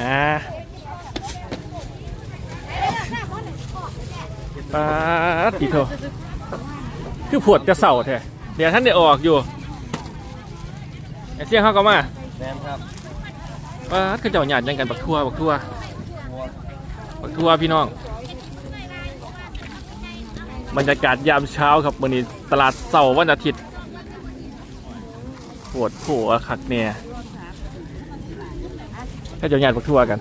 อ่าปาดติโทคือปวดจะเศร้าแท้เดี๋ยวท่านเดี๋ยวออกอยู่ไอ้เสี่ยงเขาก็มาแมนครับปาดคือเจ้าหยาดยังกันบักทั่วบักทั่วบักทั่วพี่น้อง บรรยากาศยามเช้าครับวันนี้ตลาดเสาร์วันอาทิตย์ปวดหัวคักเนี่ย ก็จะหยาดบักทั่วกัน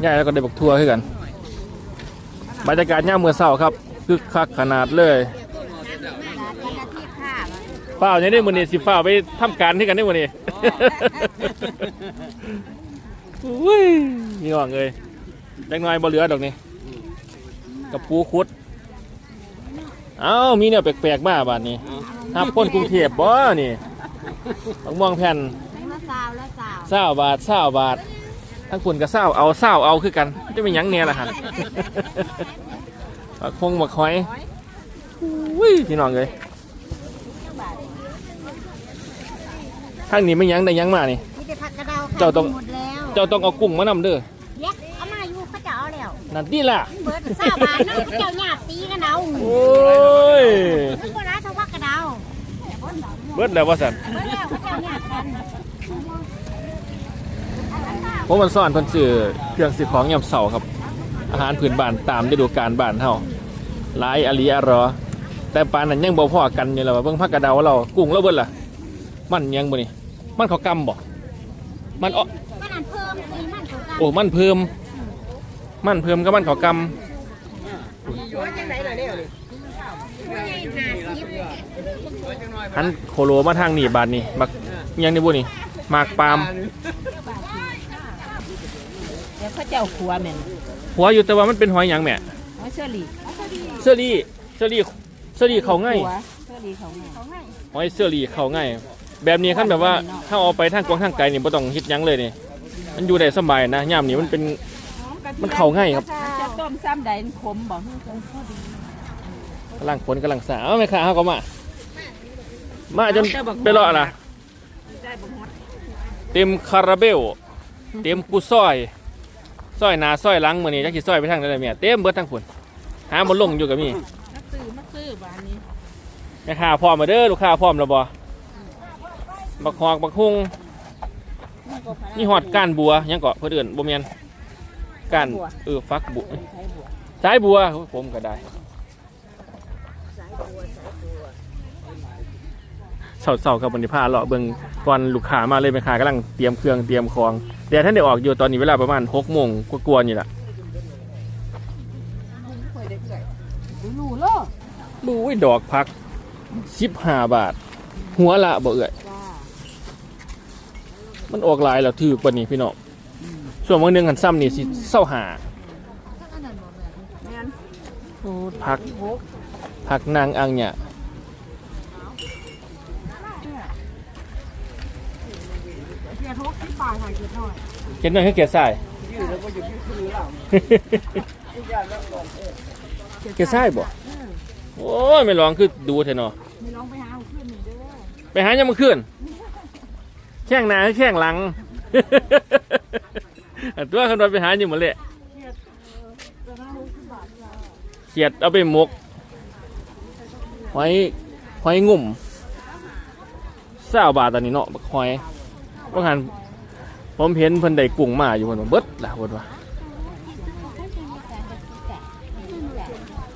ใหญ่แล้วก็ได้บักทั่วขึ้นกัน บรรยากาศย่ามเมื่อเช้าครับคึกคักขนาดเลยเปล่าเนี่ยได้มือนี้สิฝ้าไปทำการที่กันได้มือนี้อุ้ยนี่น้องเลยแดงน้อยบ่เหลือดอกนี่กับปูคุด เอ้ามีเนี่ยแปลกๆมาบาดนี้ทับคนกรุงเทพบ่นี่บักม่วงแผ่นมาสาวแล้วสาวเศร้าบาทเศร้าบาท ทั้งคุณก็เศร้าเอาเศร้าเอาคือกันจะเป็นหยังเนี่ยล่ะฮะ บักคงบักคอยอุ้ยพี่น้องเลยทางนี้ไม่หยังได้หยังมานี่ มีแต่ผักกระเดาค่ะเจ้าต้อง หมดแล้วเจ้าต้องเอากุ้งมานำเด้อ นั่นนี่ล่ะ เบิดสาวบานนั่นเจ้าหยาบตีกันเอาโอ้ยมันก็ร้ายเท่าผักกระเดาเบิดแล้วว่าสันเบิดแล้วเขาเจ้าหยาบกันผมมันซ่อนเพิ่นซื้อเครื่องซื้อของยามเสาร์ครับ อาหารพื้นบ้านตามฤดูกาลบ้านเฮาหลายอลีอรอ แต่ปานนั้นยังบ่พอกันอยู่แล้วว่าเบิ่งผักกระเดาเรากุ้งเราเบิดล่ะ มันยังบ่นี่มันเขากำบ่มันอ้อมันอันเพิ่มมีมันเขากันโอ้มันเพิ่ม มันเพิ่มกับมันเขากผู้ใหญ่หาสิบำหันโคโลมาทางนี่บาดนี่มักอิหยังนี่บ่นี่หมากปาล์มเดี๋ยวเขาเจ้าขัวแม่นหัวอยู่แต่ว่ามันเป็นหอยหยังแม่หอยเชอรี่เสื้อรี่เสื้อรี่เสื้อรี่เขาง่ายขัวเชอรี่เขาไงหอยเสื้อรี่เขาง่ายแบบนี้คันแบบว่าถ้าเอาไปทางกวางทางไกลนี่บ่ต้องคิดหยังเลยนี่มันอยู่ได้สบายนะยามนี้มันเป็น มันเข้าง่ายครับจะต้มซ้ำใดมันขมบอกกำลังฝนกำลังสาเอาไหมค่ะเขาก็มา มาจนไปรอดนะได้บ่ฮอดเต็มคาราเบล เต็มกูซอยซอยหนาซอยหลังมือนี้จักสิซอยไปทางไหนเมียเต็มเบิดทั้งฝนหามันลงอยู่กับมีนักซื้อมาซื้อบ้านนี้แม่ค้าพร้อมมาเด้อลูกค้าพร้อมแล้วบ่บักฮอกบักฮุงนี่ฮอดก้านบัวยังเกาะเพื่นเอนบ่แม่น ก้านเออฟักบัวใช้บัวสายบัวผมก็ได้เสาๆกับบันทิพาเลาะเบิ่งก่อนลูกค้ามาเลยแม่ค้ากำลังเตรียมเครื่องเตรียมของเดี๋ยวท่านได้ออกอยู่ตอนนี้เวลาประมาณ6โมงกว่าๆนี่แหละรู้โลกบู้ยดอกพัก15บาท หัวละบ่เอื่อยจ้ามันออกหลายแล้วถือกว่านี้พี่น้อง ส่วนบางหนึงหันซ้ำนี่สิเศร้าหาแม่นพักหกพักนางอังเนี่ยเกียร์ทกสิบบาทค่ะเกียร์น้อยเก็บหน่อยให้เกียรติใส่เกียรติใส่บ่โอ้ยไม่ลองคือดูเถอะเนาะไม่ลองไปหาเอาขึ้นนี่เด้อไปหายังมาขึ้นแข้งหน้าหรือแข้งหลัง อันตัวคันว่าไปหาอยู่หมดเลยเขียดเอาไปหมกหอยหอยงุ่มเศร้าบาทตอนนี้เนาะบักหอยว่าหันผมเห็นเพิ่นได้กุ้งมาอยู่เพิ่นว่าเบิดล่ะเพิ่นว่า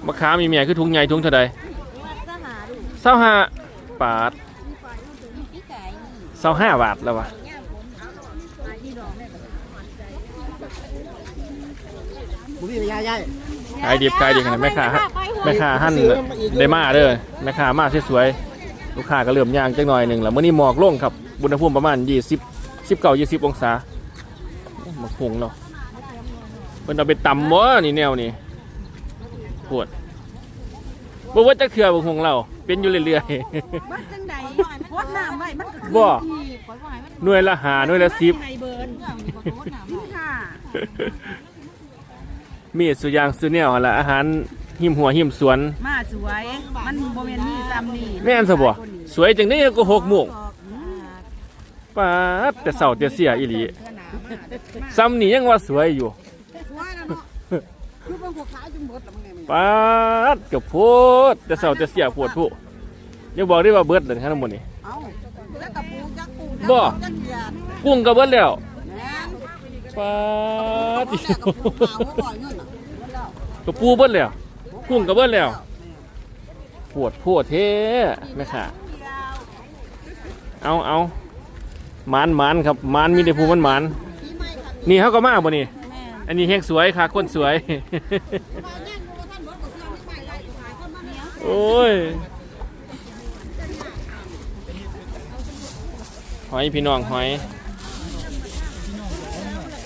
มะขามมีเมียคือถุงใหญ่ถุงเท่าใดก็หาดูเศร้าห้าบาทพี่ไก่นี่เศร้าห้าบาทแล้ววะ บุรียายายขายดิบขายดีขนาดแม่ค้าแม่ค้าหั่นได้มาเด้อแม่ค้ามาสวยๆลูกค้าก็เริ่มย่างจักหน่อยหนึ่งแล้วมื้อนี้หมอกลงครับอุณหภูมิประมาณ20 19 20องศาโอ้มาคงเนาะเพิ่นเอาไปตำบ่นี่แนวนี่ปวดบ่ว่าจะเคือบ่คงเรา เป็นอยู่เรื่อยมันจังใดพดน้ำไว้มันก็ขึ้นบ่อีกๆหน่วยละหาหน่วยละ10ให้เบิร์นนี่ค่ะ มีสุอยางสุแนวหั่นละอาหารหิมหัวหิมสวน มาสวย มันโมเมนต์นี่ซ้ำนี่แม่นซะบ่สวยจังได้ก็หกโมงป๊าดแต่เสาแต่เสียอีหลีซ้ำนี่ยังว่าสวยอยู่คือเป็นหัวขาวจนหมดแล้วมึงไงมึงป๊าดกับโพดแต่เสาแต่เสียปวดผู้ยังบอกได้ว่าเบิดเลยทั้งหมดนี่เอ้าแล้วกับปูจักปูจักบ่จักเหยียดกุ้งก็เบิดแล้วแม่น ป๊าดเขาแต่กับปูขาวเขาบ่อยเงินอะกับปูเบิดแล้วกุ้งก็เบิดแล้วปวดโพดเท่แม่ค่ะเอาเอาหมานหมานครับหมานมีแต่ภูมันหมานนี่เขาก็มาบ่นี่แม่นอันนี้แห้งสวยค่ะคนสวย โอ้ยหอยพี่น้องหอย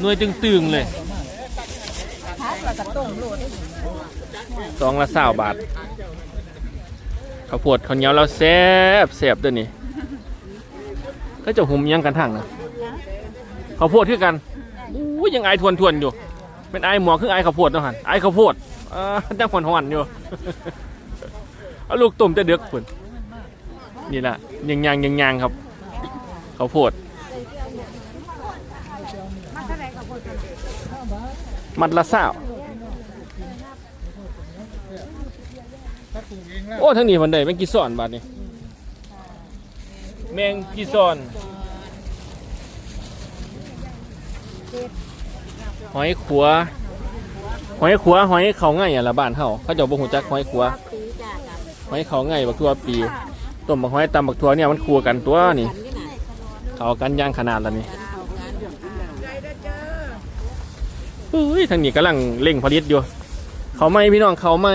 หน่วยตึงๆเลยสองละสาวบาทข้าวโพดข้าวเหนียวเราแซ่บแซ่บตัวนี้ก็จะหุมยังกันทั้งนะข้าวโพดคือกันอู้ยังไอทวนทวนอยู่ เป็นไอหมอคือไอายข้าวโพดเนาะหันไอายข้าวโพดอ่าดังหอนอยู่เอาลูกตุ่มจะเดือกฝุ่นนี่แหละยังยางยังยางครับข้าวโพด มัดละสาวโอ้ทั้งนี้มันได้แมงกีซอนบาดนี้แมงกีซอน หอยขัว หอยขัว หอยเขาง่ายอะละบ้านเฮาเขาจะบ่ฮู้จักหอยขัว หอยเขาง่ายบักทัวปีต้มบักหอยตำบักทัวเนี่ยมันคัวกันตัวนี่ เขากันย่างขนาดละนี่ อุ้ยทางนี้กำลังเร่งผลิตอยู่ เขาไม่พี่น้องเขาไม่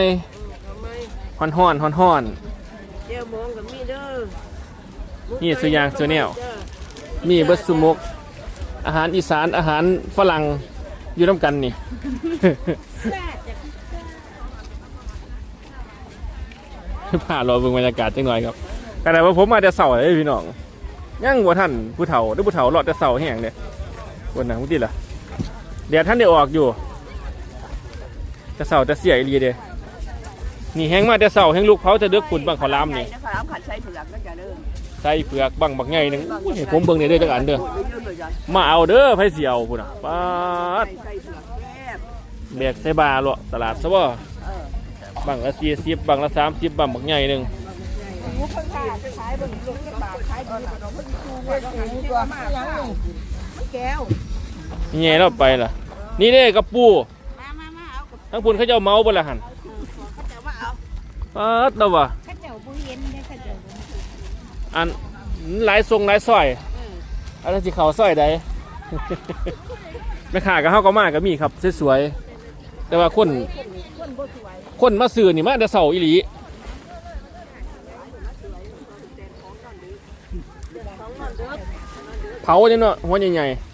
ฮ้อนฮ้อนฮ้อนฮ้อน เจ้ามองกับมีเด้อนี่สุอยางสุแนว มีเบิดสุมก อาหารอีสานอาหารฝรั่งอยู่น้ำกันนี่พาเราเบิ่งบรรยากาศจังหน่อยครับกระไรว่าผมมาแต่เสาเลยพี่น้องยังบ่ท่านผู้เฒ่าหรือผู้เฒ่ารอดแต่เสาแห้งเนี่ยบนหนังพุทธิล่ะ เดี๋ยวท่านได้ออกอยู่ แต่เสาแต่เสียอีหลีเด้นี่แห้งมาแต่เสาแห้งลูกเผาจะเดือกขุนบังขอลามนี่ขาวขัดใช้เผือกก็จะเด้อใส่เผือกบังบักไงหนึงอุ้ยให้ผมเบิ่งได้เด้อจักอันเด้อเยอะเลยจ้ะมาเอาเด้อไผสิเอาพุ่นน่ะป๊าดใส่เผือกแซ่บแบกใส่บาเลาะตลาดซะบ่เออบังละ40บังละ30บังบักไงหนึงหูข้างขาจะขายบนลูกกระบาดขายบนเราเพิ่งดูว่าเราหูตัวมากมันแก้ว นี่ไงเราไปล่ะ นี่เด้กระปูมามามาเอากับทั้งพุ่นเขาเจ้าเมาบ่ล่ะหั่นเขาจะว่าเอาป๊าดแล้วว่ะข้าเจ้าบุเย็นเนี่ยข้าเจ้าอันหลายทรงหลายซอยอันนั้นสิเขาซอยใด แม่ค้าก็เฮาก็มาก็มีครับสวยๆแต่ว่าคน คนมาซื้อนี่มาแต่เสาอีหลีเผาจังเนาะหัวใหญ่ๆ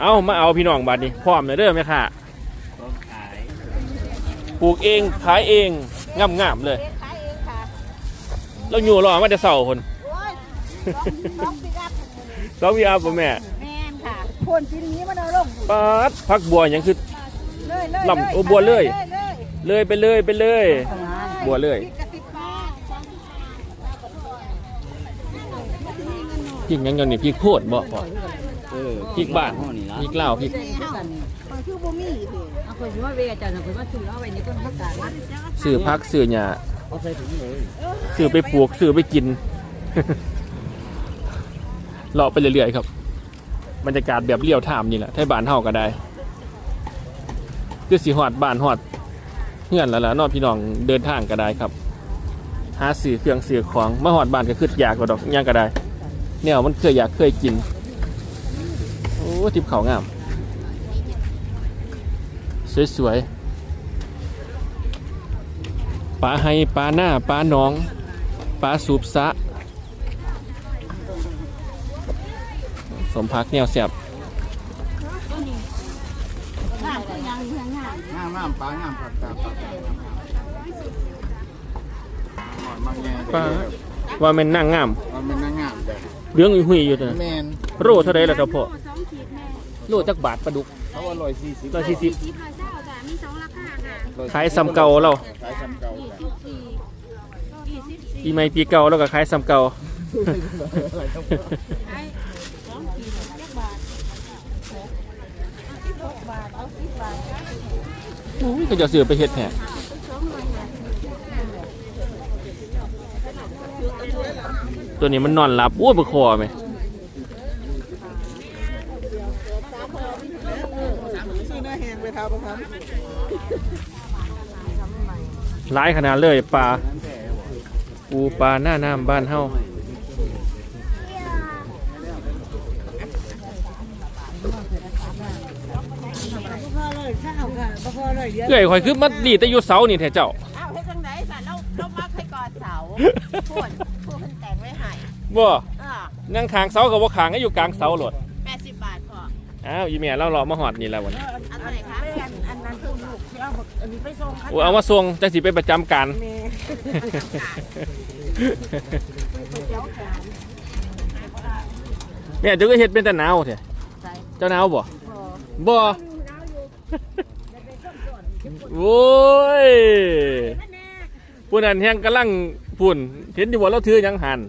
เอามาเอาพี่น้องบัดนี้พร้อมเลยเด้อแม่ค้าปลูกเองขายเองงามๆเลยขายเองค่ะเราอยู่รอมาแต่เสาคนโอ้ยน้องปิกอัพสองวีอาร์บ่แม่แม่นค่ะคนชิ้นนี้มันเอาลงปาดพักบัวอย่างคือเลยเลยลำโอ้บัวเลยเลยเลยไปเลยไปเลยบัวเลยกระติบปลาพริกหยังกันนี่พริกโพดบ่บ่เออพริกบ้าน พริกลาวพริกมันคือบ่มีเด้เอาคนว่าเวอาจารย์เอาคนว่าซื้อเอาไว้ในต้นพักกาดนะซื้อพักซื้อหญ้าเอาใส่ถุงเลยซื้อไปปลูกซื้อไปกินเลาะไปเรื่อยๆครับบรรยากาศแบบเลี้ยวถามนี่แหละไทยบ้านเฮาก็ได้คือสิฮอดบ้านฮอดเฮือนแล้วล่ะเนอพี่น้องเดินทางก็ได้ครับ หาซื้อเครื่องซื้อของมาฮอดบ้านก็คืออยากกว่าดอกหยังก็ได้แนวมันเคยอยากเคยกินโอ้ทิพเขางาม สวยๆปลาไฮปลาหน้าปลาหนองปลาสูบสะ สมพักแนวเสียบงามงามปลางามปลาปลาปลามังแง่ปลาว่ามันนั่งงามว่ามันนนางงามแต่ เรื่องหุยๆอยู่ตัวแมนะนโลเท่าไรล่ะครับพ่อโลจักบาทปลาดุก เขาอร่อยสี่สิบร้อยสี่สิบสิบห้าเจ้าจ้ะมีสองราคาค่ะขายซ้ำเก่าเราขายซ้ำเก่ายี่กันสิบสี่ยี่สิบสี่ปีใหม่ปีเก่าแล้วก็ขายซ้ำเก่า ไอ้สองกี่เจ็ดบาทหกบาทเอาสิบบาทอุ้ยก็จะซื้อไปเฮ็ดแหะ สองหน่วยค่ะ ตัวนี้มันนอนหลับอ้ยบ่คอไหมซื้อเนื้อแห้งไลายขนาดเลยปลาปูปลาหน้าน้ำบ้านเฮาพอเลยข้าวค่อเลยเดี๋ยวเอ้ยข่อยคือมันดีแต่อยู่เสานี่แท้เจ้า พูดพูดเพิ่นแต่งไว้ให้บ่อ่านั่งข้างเสาก็บ่ข้างก็อยู่กลางเสาโลดแปดสิบบาทพออ้าวอีแม่เราเลาะมาฮอดนี่แล้ววันนี้อันไหนคะอันอันนั้นคือลูกที่เอาบอกอันนี้ไปส่งค่ะโอ้เอามาส่งจังสิไปประจำการ แม่แม่เจ้าก็เฮ็ดเป็นแต่หนาวแท้เจ้าหนาวบ่บ่โว้ยผู้นั้นแฮงกำลัง พุ่นเห็นอยู่บ่าเราถือยังหัน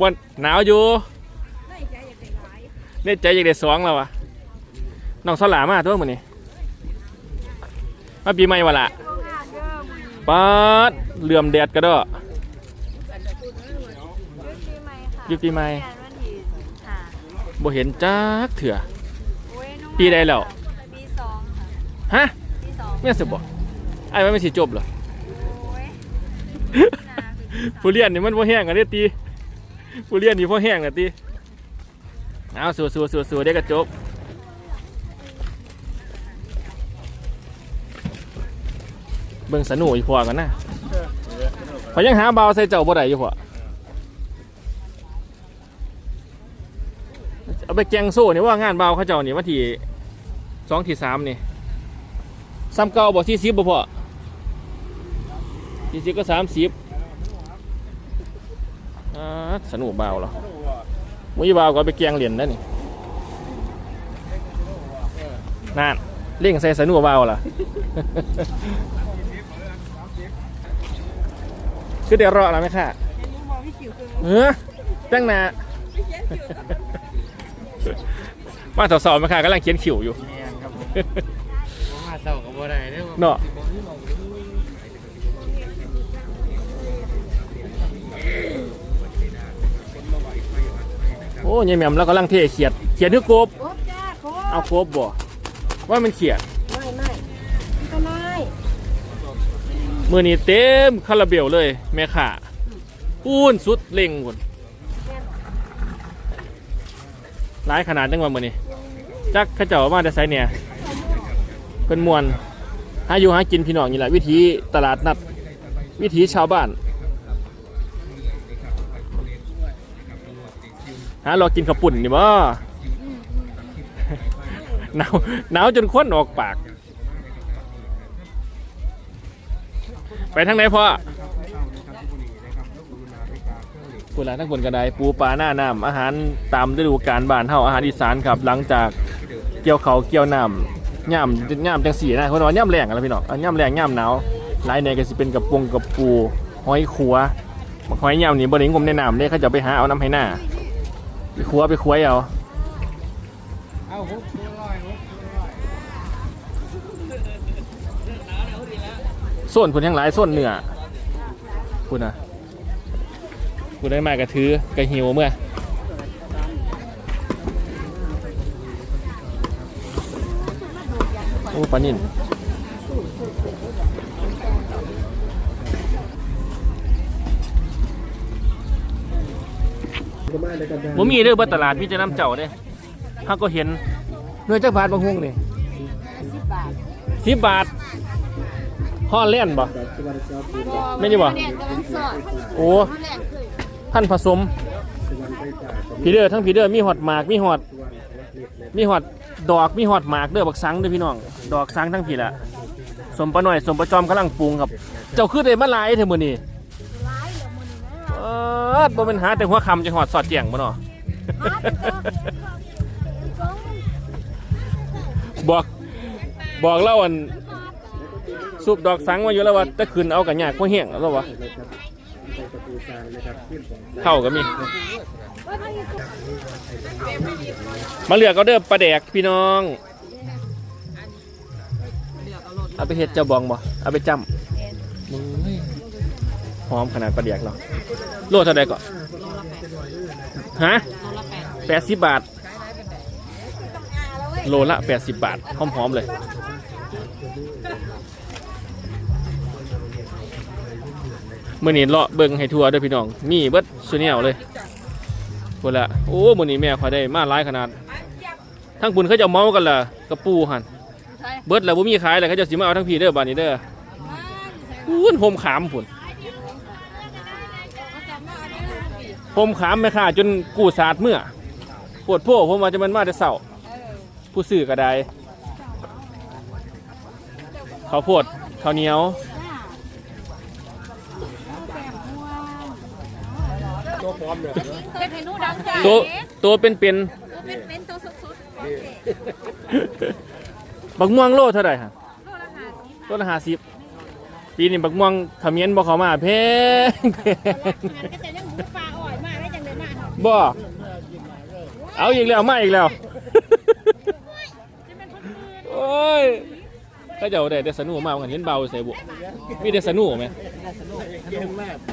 บ่หนาวอยู่ในใจอยากได้สองแล้ววะน้องสลามาตัวมื้อนี้มาปีใหม่วะละป๊าดเหลื่อมแดดกระเดออยู่ปีใหม่บ่เห็นจักเถื่อปีใดแล้ว ปีสองฮะปีสองแม่นสิบ่ ไอ้ายว่ามันสิจบเหรอโอ้ยนาคือปีสองผู้เรียนนี่มันบ่แห้งกันเด้อตีผู้เรียนนี่บ่แห้งน่ะตีเอาสู้สู้สู้สู้เดี๋ยวก็จบเบิ่งสนุกอีกพอกันนะพอยังหาเบาวใส่เจ้าบ่ได้อยู่พอเอาไปแกงโซ่นี่ว่างานเบาวเขาเจ้านี่วันที่สองที่สามนี่ซ้ำเก่าบ่ที่สิบบ่พอ ที่สิบก็สามสิบอ่าสนุกเบาเหรอมุ้ยเบาก็เอาไปเกียงเหรียญนั่นนี่นั่นเล่งใส่สนุกเบาล่ะคือเดี๋ยวรอแล้วไหมค่ะเออตั้งหนามาสอบๆไหมค่ะกำลังเขียนขิวอยู่แม่นครับผมผมมาเศร้ากับบ่ได้เด้อเนาะ อ้ยายแหม่มแล้วกำลังเทเขียดเขียดคือกบ โอ้จ้าโคเอากบบ่ว่ามันเขียด ไม่ไม่ก็ไม่มือนี้เต็มคาราเบลเลย แม่ข่าปูนสุดเล็งคนร้ายขนาดจังว่ามือนี้จักเข้าเจ้ามาแต่ไซเนี่ยเป็นมวนหาอยู่หากินพี่น้องนี่แหละวิธีตลาดนัด วิถีชาวบ้าน หารอกินข้าวปุ่นนี่บ่หนาวหนาวจนควันออกปาก ไปทางไหนพ่อปูร้านทั้งบนกระไดปูปลาหน้าน้ำอาหารตามฤดูกาลบ้านเฮาอาหารอีสานครับ หลังจากเกี่ยวเขาวเกี่ยวน้ำย่ำย่ำจังสีนะเขาบอกว่าย่ำแรงกันแล้วพี่น้องอันย่ำแรงย่ำหนาวหลายในก็สิเป็นกับปงกับปูหอยขัวบักหอยย่ำนี่บริงมในน้ำเนี่ยเขาจะไปหาเอาน้ำให้หน้า ไปขัวไปขัวเอาเอาหกตัวร้อยหกตัวร้อยส้นพุ่นทั้งหลายส้นเหนือพุ่นะพุ่นได้มากระถือกระหิวเมื่อโอ้ปานิน ลานิ่นบ่มีเด้อบ่ตลาดมีแต่น้ำเจ้าเด้เฮาก็เห็นเนื้อจักบาทบางฮุงนี่สิบบาทฮอลแลนด์บ่ไม่ใช่บ่เรียนกำลังสอนโอ้เขาเรียนคือท่านผสมพีเดอร์ทั้งพีเดอร์มีหอดหมากมีหอดมีหอดดอกมีหอดหมากเด้อบักสังเด้อพี่น้อง ดอกสังทั้งพี่ละสมปะหน่อยสมปะจอมกำลังปรุงครับ เจ้าคือได้มาหลายเถอะมื้อนี้ เออบ่เป็นหาแต่หัวคำจะหอดสอดแจ้งบ่เนาะหาแต่ก็กอบอกบอกเล่าอันสูบดอกสังมาอยู่แล้วว่าจะขึ้นเอากันยากกว่าเหี้ยงแล้ววะเข้าก็มี มาเหลือกเอาเด้อปลาแดกพี่น้อง เอาไปเฮ็ดเจ้าบองบ่เอาไปจำหอมขนาดปลาแดกเนาะ โลเท่าใดก่อนฮะแปดสิบบาท โลละแปดสิบบาท หอมๆเลย มื่อนี้เลาะเบิ่งให้ทัวร์เด้วยพี่น้อง มีเบิดซูเนียลเลยพูดละโอ้มื่อนี้แม่ขอยได้มาหลายขนาด ทั้งคุณเขาจะเมากันล่ะกระปูหันเบิดแล้วบ่มีขายแล้วเขาจะสิมาเอาทั้งพี่เด้อบ้านนี้เด้ออุ้นผมขามพุ่น ผมขามแม่ค้าจนกู้สาดเมื่อปวดโพ่ผมว่าจะมันมาแต่เศร้าผู้ซื้อก็ได้ข้าวโพดข้าวเหนียวเป็นเมนูดังจ้าตัวตัวเป็นเป็นเป็นเป็นตัวสุดๆบักม่วงโลเท่าไหร่ฮะๆโลละห้าสิบโลละห้าสิบปีนี้บักม่วงขมิ้นบ่เขามาแพง บ่เอาอีกแล้วมาอีกแล้วโอ้ยเขาจะเอาได้แต่สนุกมากกันเห็นเบาใส่บุมีแต่สนุกไหม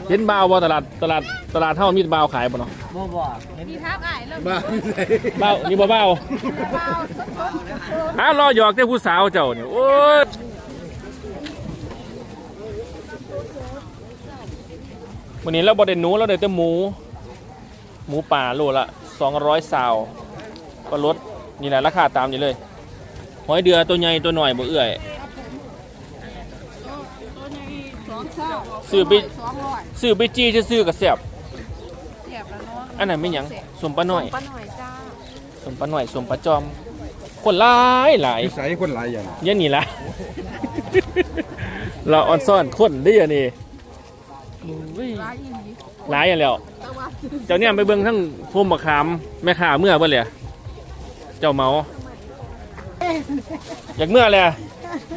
เห็นเบาบ่ตลาดตลาดตลาดเท่ามีแต่เบาขายบ่เนาะบ่บ่มีทับอ่ายเริ่มบ้าใส่เบานี่บ่เบาหารอหยอกแต่ผู้สาวเจ้านี่โอ้ยวันนี้เราบ่ได้หนูเราได้แต่หมู หมูป่าโลละ 200ซาวก็ลดนี่แหละราคาตามนี้เลยหอยเดือตัวใหญ่ตัวหน่อยบ่เอื้อยตัวนี้สองเช้าซื้อไปสองร้อยซื้อไปจี้ซื้อๆกับแซ่บเสียบแล้วเนาะอันนั้นไม่หยังสมปลาหน่อยป้าหน่อยจ้าสมปลาหน่อยสมปลาจอม คนหลายหลายใส่คนหลายอย่างเยันนี่ละเราออนซ่อนคนได้ยังนี่อุ้ยร้ายอีหลีหลายอย่างแล้วแต่ว่า เจ้าเนี่ยไปเบิ่งทั้งพวมมะขามแม่ค้าเมื่อเบ่เลยเจ้าเมา อยากเมื่อเลย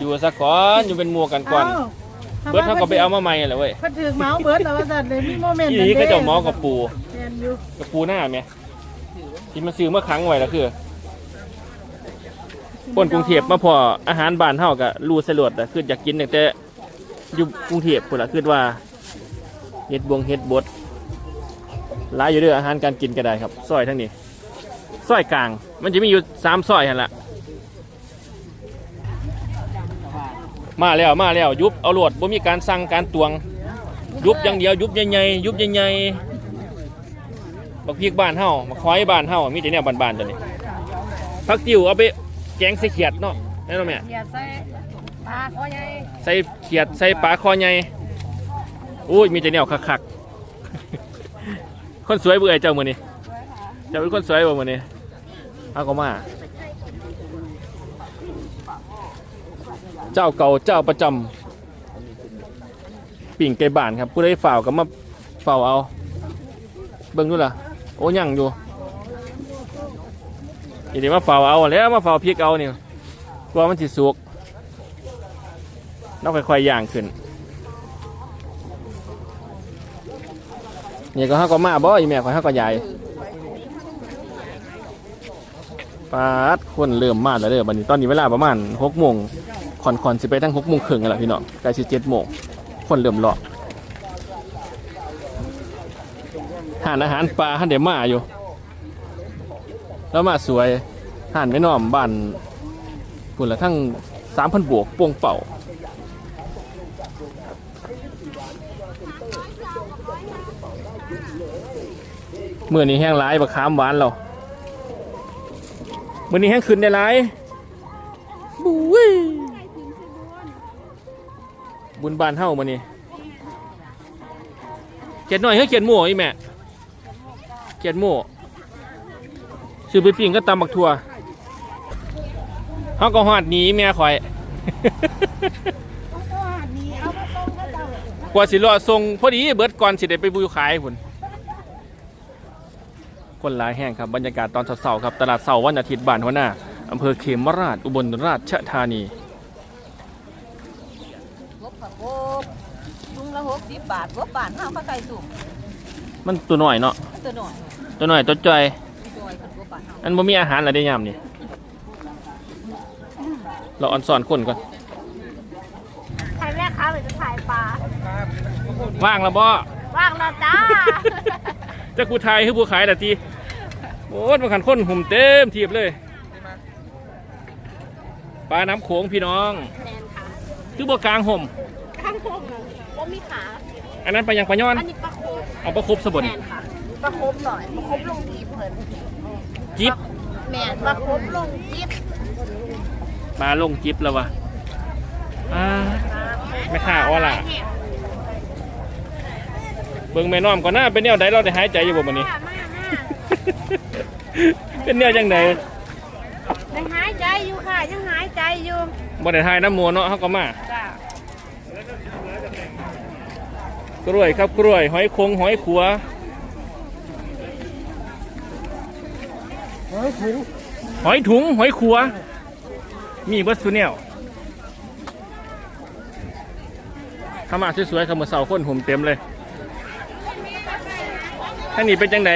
อยู่สักก่อนอยู่เป็นหมู่กันก่อนเบิร์ดเขาก็ไปเอามาใหม่แหละเว้ยเพิ่นถึงเมาเบิดแล้วว่าซั่นเลยมีโมเมนต์ทีนี้ก็เจ้าเมากับปูแม่นอยู่กับปูหน้าไหมที่มันซื้อเมื่อครั้งไว้แล้วคือคนกรุงเทพมาพออาหารบ้านเฮาก็รูสลดอะคืออยากกินตั้งแต่อยู่กรุงเทพพุ่นละคือว่าเฮ็ดบวงเฮ็ดบด หลายอยู่เด้ออาหารการกินก็ได้ครับซอยทั้งนี้ซอยกลาง มันจะมีอยู่สามซอยหั่นละมาแล้วมาแล้วยุบเอาโหลดบ่มีการสั่งการตวง ยุบอย่างเดียวยุบใหญ่ๆยุบใหญ่ๆบักพริกบ้านเฮาบักคอยบ้านเฮามีแต่แนวบ้านๆตัวนี้ผักติ๋วเอาไปแกงใส่เขียดเนาะแน่นอนแม่เสียบใส่ปลาคอใหญ่ใส่เขียดใส่ปลาคอใหญ่อุ้ยมีแต่แนวคักๆ คนสวยเบื่อเจ้ามือนี่เจ้าเป็นคนสวยบ่มือนี่เอาก็มาเจ้าเก่าเจ้าประจำปิ่งไก่บ้านครับผู้ใดฝ่าวก็มาฝ่าวเอา เบิ่งดูล่ะ โอ้ยังอยู่อีเดี๋ยวมาฝ่าวเอาแล้วมาฝ่าวพริกเอานี่กลัวมันสิสุกต้องค่อยๆย่างขึ้น นี่ก็ห้าก็มาบ่อีแม่ขอยห้าก็ใหญ่ปาดคนเริ่มมาแล้วเด้อบัดนี้ตอนนี้เวลาประมาณหกโมงคอนคอนสิไปตั้งหกโมงครึ่งแล้วพี่น้องใกล้สิเจ็ดโมงคนเริ่มรอหานอาหารปลาหันเดี๋ยวมาอยู่ แล้วมาสวยห่านไม่น้อมบ้านพุ่นละทั้งสามพันบวกป่งเป่า มื่อนี้แห้งร้ายบักขามหวานเรามื่อนี้แห้งขึ้นได้ร้ายบุ้ยบุญบานเฮ้ามื่อนี้เขียนหน่อยให้เขียนหมู่อีแม่เขียนหมู่ซื้อไปปิ้งก็ตำบักทั่วเฮาก็หอดหนีแม่ข่อยกว่าสิรอส่งพอดีเบิดก่อนสิได้ไปบุยขายพุ่น คนหลายแห้งครับบรรยากาศตอนเสาร์ๆครับตลาดเสาร์วันอาทิตย์บ้านหัวหน้าอำเภอเขมราชอุบลราชธานีกบผักกบลุงละหกสิบบาทกบบาทห้าข้าวไก่สุ่มมันตัวน้อยเนาะตัวหน่อยตัวน้อยตัวจ่อยจอยขันกบบาทห้าอันบ่มีอาหารอะไรได้ยามนี่เราออนสอนคนก่อนถ่ายแม่ค้าหรือจะถ่ายปลาว่างแล้วบ่ว่างแล้วจ้าจะกูทายให้ผู้ขายแต่ทีโอ้ยมาขันคนหุ่มเต็มทีบเลยปลาน้ำโขงพี่น้อง แมนค่ะคือบ่กลางห่มข้างพวกว่ามีขาอันนั้นปลายังปลาย้อน อันนี้ปลาโคบเอาปลาครบสบแมนนค่ะปลาโคบหน่อยปลาโคบลงจีบเพิ่นจิ๊บแมนปลาโคบลงจีบปลาลงจิ๊บแล้ววะอ่า ไม่ค่าอ้อล่ะ เบิ่งแม่น้อมก่อนหน้าเป็นแนวใดเราได้หายใจอยู่บ่มื้อนี้มามามา เป็นแนวจังไดได้หายใจอยู่ค่ะ ยังหายใจอยู่บ่ได้ทายน้ำมัวเนาะเฮาก็มาจ้ากล้วยครับกล้วย หอยคงหอยขัวเฮ้ยถุงหอยถุงหอยขัว มีเบิดซุแนวถ้ามาสวยๆคำมือเสาคนหุ่มเต็มเลยท่านนี้เป็นจังได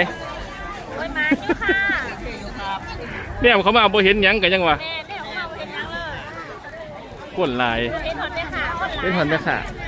โอ้ยมาอยู่ค่ะ เนี่ยเขามาบ่เห็นหยังกันยังวะแม่ได้ออกมาเห็นยังเลยก้นลาย เห็นหอดไหมค่ะเป็นหอนไหมค่ะแ